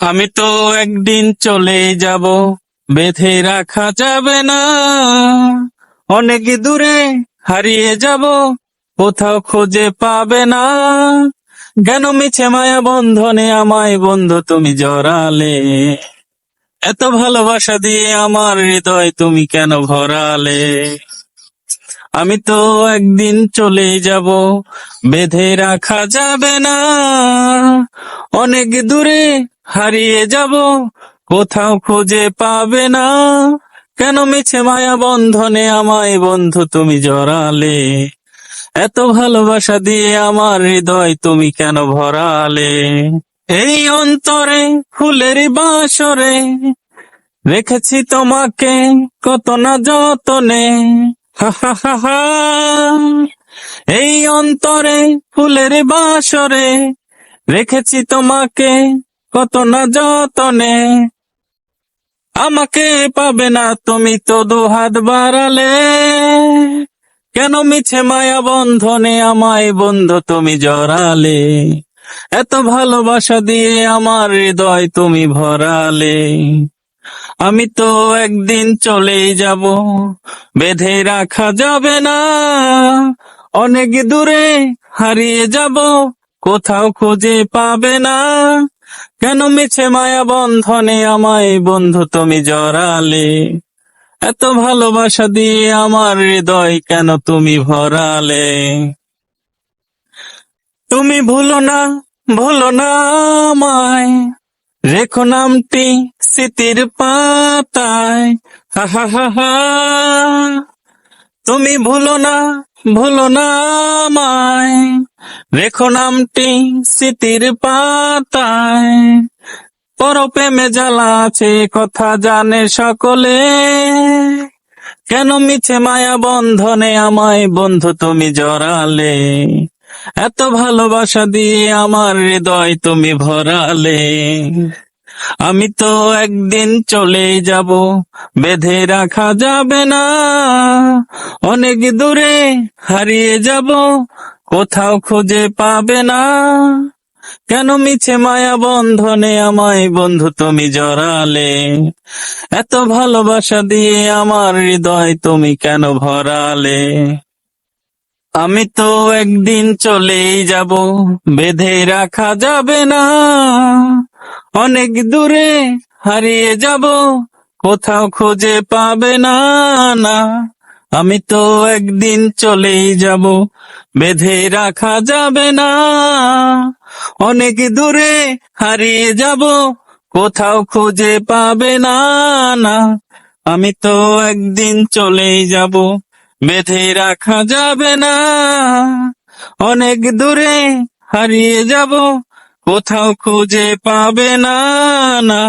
আমি তো একদিন চলে যাব, বেঁধে রাখা যাবে না। অনেক দূরে হারিয়ে যাব, কোথাও খুঁজে পাবে না। কেন মিছে মায়া বন্ধনে আমায় বন্ধু তুমি জড়ালে? এত ভালোবাসা দিয়ে আমার হৃদয় তুমি কেন ভরালে? আমি তো একদিন চলে যাব, বেঁধে রাখা যাবে না। অনেক দূরে হারিয়ে যাব, কোথাও খুঁজে পাবে না। কেন মিছে মায়া বন্ধনে আমায় বন্ধু তুমি জড়ালে? এত ভালোবাসা দিয়ে আমার হৃদয় তুমি কেন ভরালে? এই অন্তরে, ফুলের বাসরে রেখেছি তোমাকে কত না যতনে। এই অন্তরে, ফুলের বাসরে রেখেছি তোমাকে কত না যতনে? আমাকে পাবে না তুমি তো দুহাত বাড়ালে। কেন মিছে মায়া বন্ধনে আমায় বন্ধু তুমি জড়ালে? এত ভালোবাসা দিয়ে আমার হৃদয় তুমি ভরালে। আমি তো একদিন চলেই যাব, বেঁধে রাখা যাবে না। অনেক দূরে হারিয়ে যাব, কোথাও খুঁজে পাবে না। কেন মিছে মায়া বন্ধনে আমায় বন্ধু তুমি জড়ালে? এত ভালোবাসা দিয়ে আমার হৃদয় কেন তুমি ভরালে? তুমি ভুলো না ভুলো না আমায়। রেখো নামটি স্মৃতির পাতায়। হা হা হা তুমি ভুলো না ভুলো না আমায়। রেখো নামটি স্মৃতির পাতায়। পর প্রেমে জ্বালা আছে, কথা জানে সকলে। কেন মিছে মায়া বন্ধনে আমায় বন্ধু তুমি জড়ালে? এত ভালোবাসা দিয়ে আমার হৃদয় তুমি ভরালে। আমি তো একদিন চলে যাব, বেঁধে রাখা যাবে না। অনেক দূরে হারিয়ে যাব কোথাও খুঁজে পাবে না। কেন মিছে মায়া বন্ধনে আমায় বন্ধু তুমি জড়ালে? এত ভালোবাসা দিয়ে আমার হৃদয় তুমি কেন ভরালে? আমি তো একদিন চলেই যাব, বেঁধে রাখা যাবে না। অনেক দূরে হারিয়ে যাব, কোথাও খুঁজে পাবে না না। আমি তো একদিন চলেই যাব, বেঁধে রাখা যাবে না। অনেক দূরে হারিয়ে যাব, কোথাও খুঁজে পাবে না না। আমি তো একদিন চলেই যাব, বেঁধে রাখা যাবে না। অনেক দূরে হারিয়ে যাব, কোথাও খুঁজে পাবে না না।